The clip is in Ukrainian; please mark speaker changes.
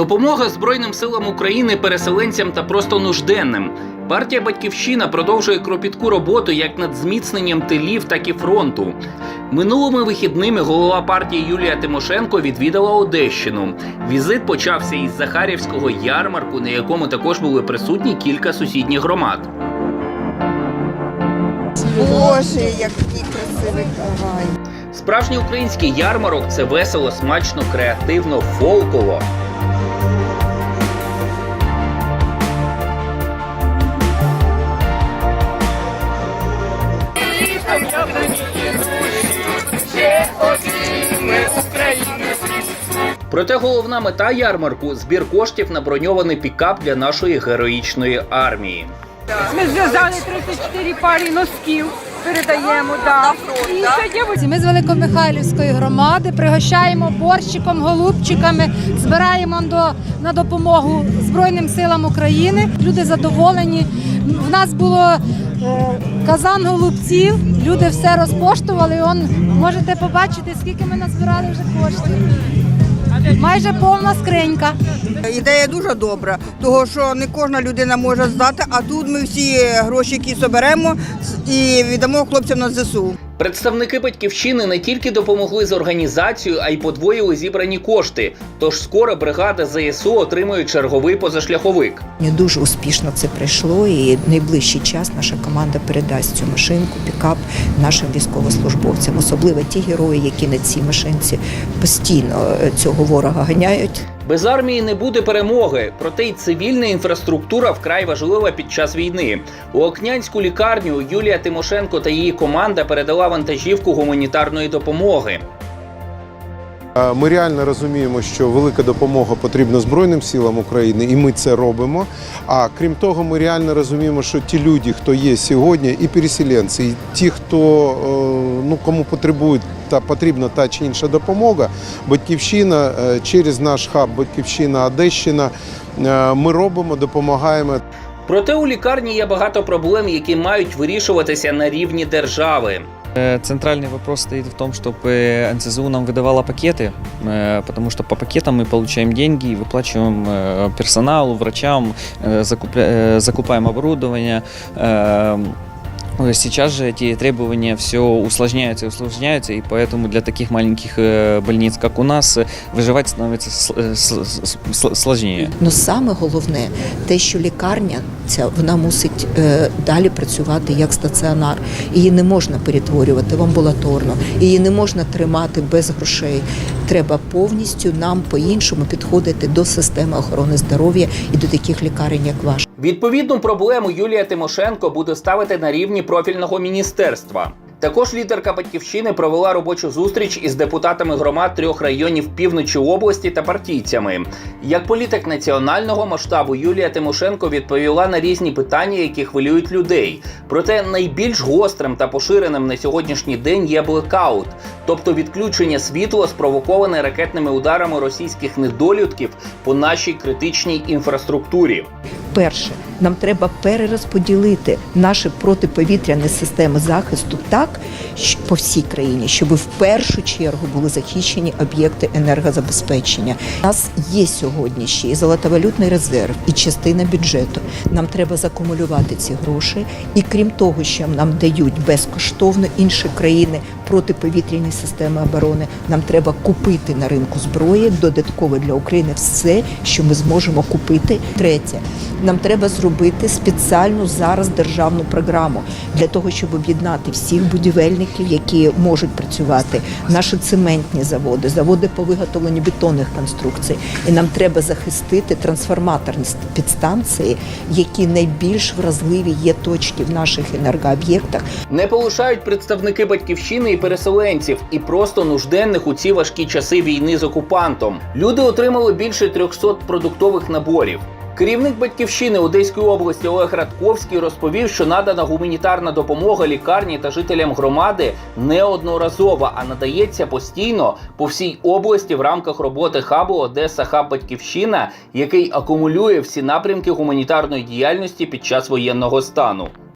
Speaker 1: Допомога Збройним силам України, переселенцям та просто нужденним. Партія Батьківщина продовжує кропітку роботу як над зміцненням тилів, так і фронту. Минулими вихідними голова партії Юлія Тимошенко відвідала Одещину. Візит почався із Захарівського ярмарку, на якому також були присутні кілька сусідніх громад.
Speaker 2: Боже, який красивий кавай.
Speaker 1: Справжній український ярмарок це весело, смачно, креативно, фолково. Проте головна мета ярмарку збір коштів на броньований пікап для нашої героїчної армії.
Speaker 3: Ми зв'язали 34 пари носків, передаємо. Да. І сьогодні
Speaker 4: Ми з Великомихайлівської громади пригощаємо борщиком, голубчиками, збираємо до, на допомогу Збройним силам України. Люди задоволені. В нас було е, казан голубців, люди все розпоштували. Он, можете побачити, скільки ми назбирали вже коштів. Майже повна скринька.
Speaker 2: Ідея дуже добра, тому що не кожна людина може здати, а тут ми всі гроші, які соберемо і віддамо хлопцям на ЗСУ.
Speaker 1: Представники батьківщини не тільки допомогли з організацією, а й подвоїли зібрані кошти. Тож скоро бригада ЗСУ отримує черговий позашляховик.
Speaker 5: Не дуже успішно це пройшло, і в найближчий час наша команда передасть цю машинку, пікап нашим військовослужбовцям, особливо ті герої, які на цій машинці постійно е, цього ворога ганяють.
Speaker 1: Без армії не буде перемоги, проте й цивільна інфраструктура вкрай важлива під час війни. У Окнянську лікарню Юлія Тимошенко та її команда передала вантажівку гуманітарної допомоги.
Speaker 6: Ми реально розуміємо, що велика допомога потрібна Збройним силам України, і ми це робимо. А крім того, ми реально розуміємо, що ті люди, хто є сьогодні, і переселенці, і ті, хто е, ну кому потребує та потрібна та чи інша допомога, батьківщина е, через наш хаб Батьківщина Одещина. е, Ми робимо, допомагаємо.
Speaker 1: Проте у лікарні є багато проблем, які мають вирішуватися на рівні держави.
Speaker 7: Э, Центральный вопрос стоит в том, чтобы НСЗУ нам выдавала пакеты, э, потому что по пакетам мы получаем деньги, и выплачиваем э, персоналу, врачам, э, закупля- э, закупаем оборудование. Э, э, Сейчас же эти требования все усложняются и усложняются, и поэтому для таких маленьких э, больниц, как у нас, э, выживать становится сл- э, сл- с- с- сложнее.
Speaker 5: Ну саме головне те, що лікарня ця вона мусить е, далі працювати як стаціонар. Її не можна перетворювати в амбулаторну, її не можна тримати без грошей. Треба повністю нам по-іншому підходити до системи охорони здоров'я і до таких лікарень, як ваша.
Speaker 1: Відповідну проблему Юлія Тимошенко буде ставити на рівні профільного міністерства. Також лідерка батьківщини провела робочу зустріч із депутатами громад трьох районів півночі області та партійцями. Як політик національного масштабу Юлія Тимошенко відповіла на різні питання, які хвилюють людей. Проте найбільш гострим та поширеним на сьогоднішній день є блекаут, тобто відключення світла, спровоковане ракетними ударами російських недолюдків по нашій критичній інфраструктурі.
Speaker 5: Перше, нам треба перерозподілити наші протиповітряні системи захисту так по всій країні, щоб в першу чергу були захищені об'єкти енергозабезпечення. У нас є сьогодні ще і золотовалютний резерв, і частина бюджету. Нам треба закумулювати ці гроші. І крім того, що нам дають безкоштовно інші країни протиповітряні системи оборони, нам треба купити на ринку зброї додатково для України все, що ми зможемо купити. Третє, нам треба зробити спеціальну зараз державну програму для того, щоб об'єднати всіх будівельників, які можуть працювати, наші цементні заводи, заводи по виготовленню бетонних конструкцій. І нам треба захистити трансформаторні підстанції, які найбільш вразливі є точки в наших енергооб'єктах,
Speaker 1: Не полишають представники батьківщини і переселенців, і просто нужденних у ці важкі часи війни з окупантом. Люди отримали більше 300 продуктових наборів. Керівник батьківщини Одеської області Олег Радковський розповів, що надана гуманітарна допомога лікарні та жителям громади неодноразова, а надається постійно по всій області в рамках роботи хабу Одеса Хаб Батьківщина, який акумулює всі напрямки гуманітарної діяльності під час воєнного стану.